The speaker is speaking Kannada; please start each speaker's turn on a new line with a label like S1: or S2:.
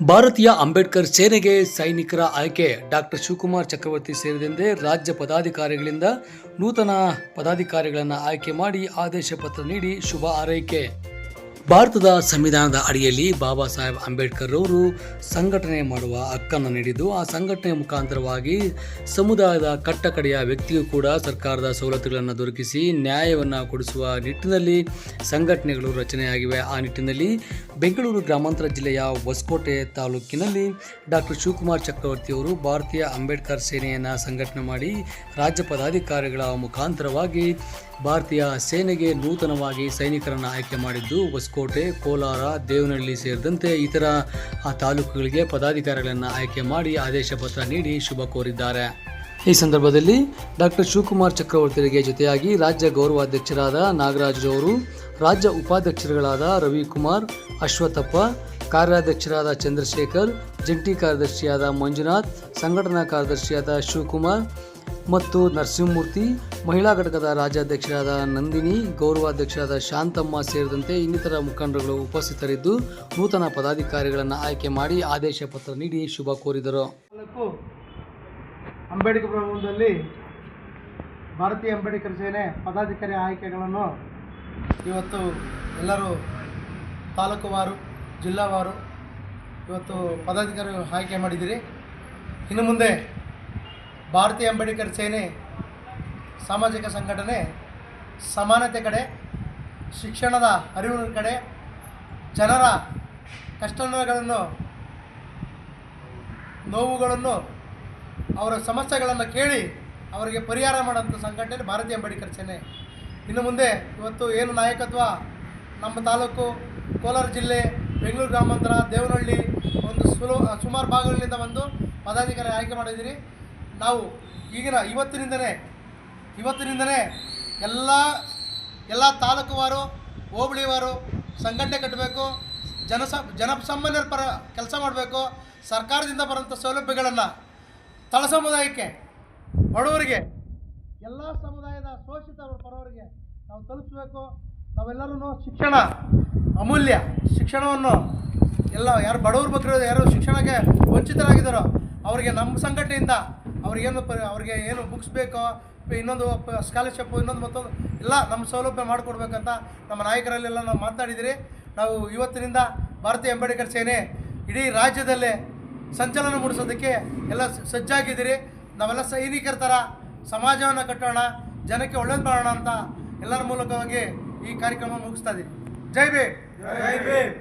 S1: ಭಾರತೀಯ ಅಂಬೇಡ್ಕರ್ ಸೇನೆಗೆ ಸೈನಿಕರ ಆಯ್ಕೆ. ಡಾಕ್ಟರ್ ಶಿವಕುಮಾರ್ ಚಕ್ರವರ್ತಿ ಸೇರಿದಂತೆ ರಾಜ್ಯ ಪದಾಧಿಕಾರಿಗಳಿಂದ ನೂತನ ಪದಾಧಿಕಾರಿಗಳನ್ನು ಆಯ್ಕೆ ಮಾಡಿ ಆದೇಶ ಪತ್ರ ನೀಡಿ ಶುಭ ಹಾರೈಕೆ. ಭಾರತದ ಸಂವಿಧಾನದ ಅಡಿಯಲ್ಲಿ ಬಾಬಾ ಸಾಹೇಬ್ ಅಂಬೇಡ್ಕರ್ ಅವರು ಸಂಘಟನೆ ಮಾಡುವ ಹಕ್ಕನ್ನು ನೀಡಿದ್ದು, ಆ ಸಂಘಟನೆ ಮುಖಾಂತರವಾಗಿ ಸಮುದಾಯದ ಕಟ್ಟಕಡೆಯ ವ್ಯಕ್ತಿಯೂ ಕೂಡ ಸರ್ಕಾರದ ಸವಲತ್ತುಗಳನ್ನು ದೊರಕಿಸಿ ನ್ಯಾಯವನ್ನು ಕೊಡಿಸುವ ನಿಟ್ಟಿನಲ್ಲಿ ಸಂಘಟನೆಗಳು ರಚನೆಯಾಗಿವೆ. ಆ ನಿಟ್ಟಿನಲ್ಲಿ ಬೆಂಗಳೂರು ಗ್ರಾಮಾಂತರ ಜಿಲ್ಲೆಯ ಹೊಸಕೋಟೆ ತಾಲೂಕಿನಲ್ಲಿ ಡಾಕ್ಟರ್ ಶಿವಕುಮಾರ್ ಚಕ್ರವರ್ತಿ ಅವರು ಭಾರತೀಯ ಅಂಬೇಡ್ಕರ್ ಸೇನೆಯನ್ನು ಸಂಘಟನೆ ಮಾಡಿ ರಾಜ್ಯ ಪದಾಧಿಕಾರಿಗಳ ಮುಖಾಂತರವಾಗಿ ಭಾರತೀಯ ಸೇನೆಗೆ ನೂತನವಾಗಿ ಸೈನಿಕರನ್ನು ಆಯ್ಕೆ ಮಾಡಿದ್ದು ಹೊಸಕೋಟೆ, ಕೋಲಾರ, ದೇವನಹಳ್ಳಿ ಸೇರಿದಂತೆ ಇತರ ತಾಲೂಕುಗಳಿಗೆ ಪದಾಧಿಕಾರಿಗಳನ್ನು ಆಯ್ಕೆ ಮಾಡಿ ಆದೇಶ ಪತ್ರ ನೀಡಿ ಶುಭ ಕೋರಿದ್ದಾರೆ. ಈ ಸಂದರ್ಭದಲ್ಲಿ ಡಾಕ್ಟರ್ ಶಿವಕುಮಾರ್ ಚಕ್ರವರ್ತಿಗೆ ಜೊತೆಯಾಗಿ ರಾಜ್ಯ ಗೌರವಾಧ್ಯಕ್ಷರಾದ ನಾಗರಾಜ್ ಅವರು, ರಾಜ್ಯ ಉಪಾಧ್ಯಕ್ಷರುಗಳಾದ ರವಿಕುಮಾರ್, ಅಶ್ವಥಪ್ಪ, ಕಾರ್ಯಾಧ್ಯಕ್ಷರಾದ ಚಂದ್ರಶೇಖರ್, ಜಂಟಿ ಕಾರ್ಯದರ್ಶಿಯಾದ ಮಂಜುನಾಥ್, ಸಂಘಟನಾ ಕಾರ್ಯದರ್ಶಿಯಾದ ಶಿವಕುಮಾರ್ ಮತ್ತು ನರಸಿಂಹಮೂರ್ತಿ, ಮಹಿಳಾ ಘಟಕದ ರಾಜ್ಯಾಧ್ಯಕ್ಷರಾದ ನಂದಿನಿ, ಗೌರವಾಧ್ಯಕ್ಷರಾದ ಶಾಂತಮ್ಮ ಸೇರಿದಂತೆ ಇನ್ನಿತರ ಮುಖಂಡರುಗಳು ಉಪಸ್ಥಿತರಿದ್ದು ನೂತನ ಪದಾಧಿಕಾರಿಗಳನ್ನು ಆಯ್ಕೆ ಮಾಡಿ ಆದೇಶ ಪತ್ರ ನೀಡಿ ಶುಭ ಕೋರಿದರು.
S2: ಅಂಬೇಡ್ಕರ್ ಭವನದಲ್ಲಿ ಭಾರತೀಯ ಅಂಬೇಡ್ಕರ್ ಸೇನೆ ಪದಾಧಿಕಾರಿ ಆಯ್ಕೆಗಳನ್ನು ಇವತ್ತು ಎಲ್ಲರೂ ತಾಲೂಕುವಾರು, ಜಿಲ್ಲಾವಾರು ಇವತ್ತು ಪದಾಧಿಕಾರಿ ಆಯ್ಕೆ ಮಾಡಿದ್ದೀರಿ. ಇನ್ನು ಮುಂದೆ ಭಾರತೀಯ ಅಂಬೇಡ್ಕರ್ ಸೇನೆ ಸಾಮಾಜಿಕ ಸಂಘಟನೆ, ಸಮಾನತೆ ಕಡೆ, ಶಿಕ್ಷಣದ ಅರಿವಿನ ಕಡೆ, ಜನರ ಕಷ್ಟಗಳನ್ನು ನೋವುಗಳನ್ನು, ಅವರ ಸಮಸ್ಯೆಗಳನ್ನು ಕೇಳಿ ಅವರಿಗೆ ಪರಿಹಾರ ಮಾಡುವಂಥ ಸಂಘಟನೆ ಭಾರತೀಯ ಅಂಬೇಡ್ಕರ್ ಸೇನೆ. ಇನ್ನು ಮುಂದೆ ಇವತ್ತು ಏನು ನಾಯಕತ್ವ? ನಮ್ಮ ತಾಲೂಕು ಕೋಲಾರ ಜಿಲ್ಲೆ, ಬೆಂಗಳೂರು ಗ್ರಾಮಾಂತರ, ದೇವನಹಳ್ಳಿ, ಒಂದು ಸುಲು ಸುಮಾರು ಭಾಗಗಳಿಂದ ಬಂದು ಪದಾಧಿಕಾರಿ ಆಯ್ಕೆ ಮಾಡಿದ್ದೀರಿ. ನಾವು ಈಗಿನ ಇವತ್ತಿನಿಂದನೇ ಇವತ್ತಿನಿಂದನೇ ಎಲ್ಲ ಎಲ್ಲ ತಾಲೂಕುವಾರು, ಹೋಬಳಿವಾರು ಸಂಘಟನೆ ಕಟ್ಟಬೇಕು ಜನಸ ಜನಸಾಮಾನ್ಯರ ಪರ ಕೆಲಸ ಮಾಡಬೇಕು, ಸರ್ಕಾರದಿಂದ ಬರೋಂಥ ಸೌಲಭ್ಯಗಳನ್ನು ತಳ ಸಮುದಾಯಕ್ಕೆ ಬಡವರಿಗೆ, ಎಲ್ಲ ಸಮುದಾಯದ ಶೋಷಿತ ಬರೋರಿಗೆ ನಾವು ತಲುಪಿಸ್ಬೇಕು. ನಾವೆಲ್ಲರೂ ಶಿಕ್ಷಣ ಅಮೂಲ್ಯ ಶಿಕ್ಷಣವನ್ನು ಎಲ್ಲ ಯಾರು ಬಡವರು ಬಗ್ಗೆ ಯಾರು ಶಿಕ್ಷಣಕ್ಕೆ ವಂಚಿತರಾಗಿದ್ದಾರೋ, ಅವರಿಗೆ ನಮ್ಮ ಸಂಘಟನೆಯಿಂದ ಅವ್ರಿಗೇನು ಪ ಅವ್ರಿಗೆ ಏನು ಬುಕ್ಸ್ ಬೇಕೋ ಇನ್ನೊಂದು ಸ್ಕಾಲರ್ಶಿಪ್ಪು ಇನ್ನೊಂದು ಮತ್ತೊಂದು ಎಲ್ಲ ನಮ್ಮ ಸೌಲಭ್ಯ ಮಾಡಿಕೊಡ್ಬೇಕಂತ ನಮ್ಮ ನಾಯಕರಲ್ಲೆಲ್ಲ ನಾವು ಮಾತನಾಡಿದಿರಿ ನಾವು ಇವತ್ತಿನಿಂದ ಭಾರತೀಯ ಅಂಬೇಡ್ಕರ್ ಸೇನೆ ಇಡೀ ರಾಜ್ಯದಲ್ಲೇ ಸಂಚಲನ ಮೂಡಿಸೋದಕ್ಕೆ ಎಲ್ಲ ಸಜ್ಜಾಗಿದ್ದೀರಿ. ನಾವೆಲ್ಲ ಸೈನಿಕರ ಥರ ಸಮಾಜವನ್ನು ಕಟ್ಟೋಣ, ಜನಕ್ಕೆ ಒಳ್ಳೇದು ಮಾಡೋಣ ಅಂತ ಎಲ್ಲರ ಮೂಲಕವಾಗಿ ಈ ಕಾರ್ಯಕ್ರಮ ಮುಗಿಸ್ತಾ ಇದ್ದೀವಿ ಜೈ ಬೇ ಜೈ ಭೀಮ್.